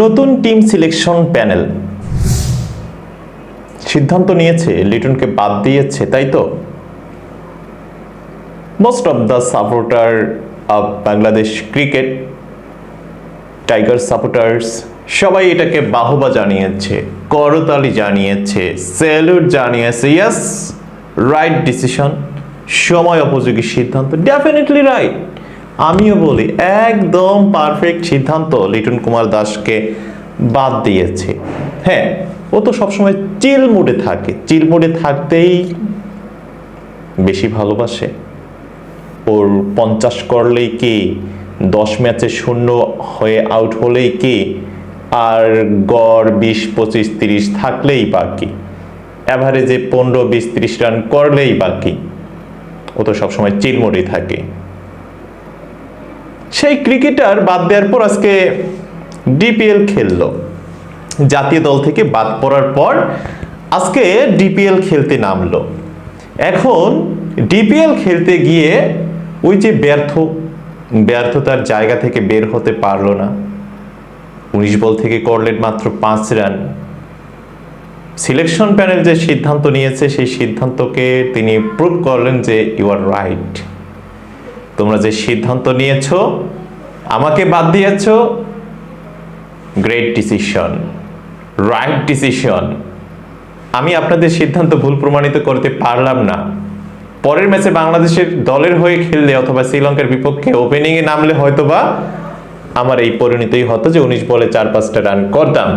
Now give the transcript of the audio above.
নতুন team selection panel. সিদ্ধান্ত নিয়েছে, লিটনকে বাদ দিয়েছে, তাই তো? Most of the supporter of Bangladesh cricket tiger supporters সবাই এটাকে বাহবা জানিয়েছে, করতালি জানিয়েছে স্যালুট জানিয়েছে ইয়াস রাইট ডিসিশন সময় উপযোগী সিদ্ধান্ত ডেফিনেটলি রাইট আমিও বলি, একদম পারফেক্ট সিদ্ধান্ত লিটন কুমার দাসকে বাদ দিয়েছে। হ্যাঁ ও তো সবসময় চিল মুডে থাকে চিল মুডে থাকতেই বেশি ভালোবাসে। ওর পঞ্চাশ করলেই কি, দশ ম্যাচে শূন্য হয়ে আউট হলেই কি আর গড় বিশ, পঁচিশ, তিরিশ থাকলেই বাকি। অ্যাভারেজে পনেরো, বিশ, তিরিশ রান করলেই বাকি। ও তো সবসময় চিলমোড়েই থাকে। সেই ক্রিকেটার বাদ দেওয়ার পর আজকে ডিপিএল খেললো। জাতীয় দল থেকে বাদ পড়ার পর আজকে ডিপিএল খেলতে নামলো। এখন ডিপিএল খেলতে গিয়ে ওই যে ব্যর্থ, ব্যর্থতার জায়গা থেকে বের হতে পারল না। উনিশ বল থেকে করলেন মাত্র পাঁচ রান। সিলেকশন প্যানেল যে সিদ্ধান্ত নিয়েছে, সেই সিদ্ধান্তকে তিনি প্রুভ করলেন যে ইউ আর রাইট তোমরা যে সিদ্ধান্ত নিয়েছো, আমাকে বাদ দিয়েছ গ্রেট ডিসিশন রাইট ডিসিশন আমি আপনাদের সিদ্ধান্ত ভুল প্রমাণিত করতে পারলাম না। পরের ম্যাচে বাংলাদেশের দলের হয়ে খেললে অথবা শ্রীলঙ্কার বিপক্ষে ওপেনিংয়ে নামলে হয়তোবা আমার এই পরিণতই হতো যে উনিশ বলে চার পাঁচটা রান করতাম।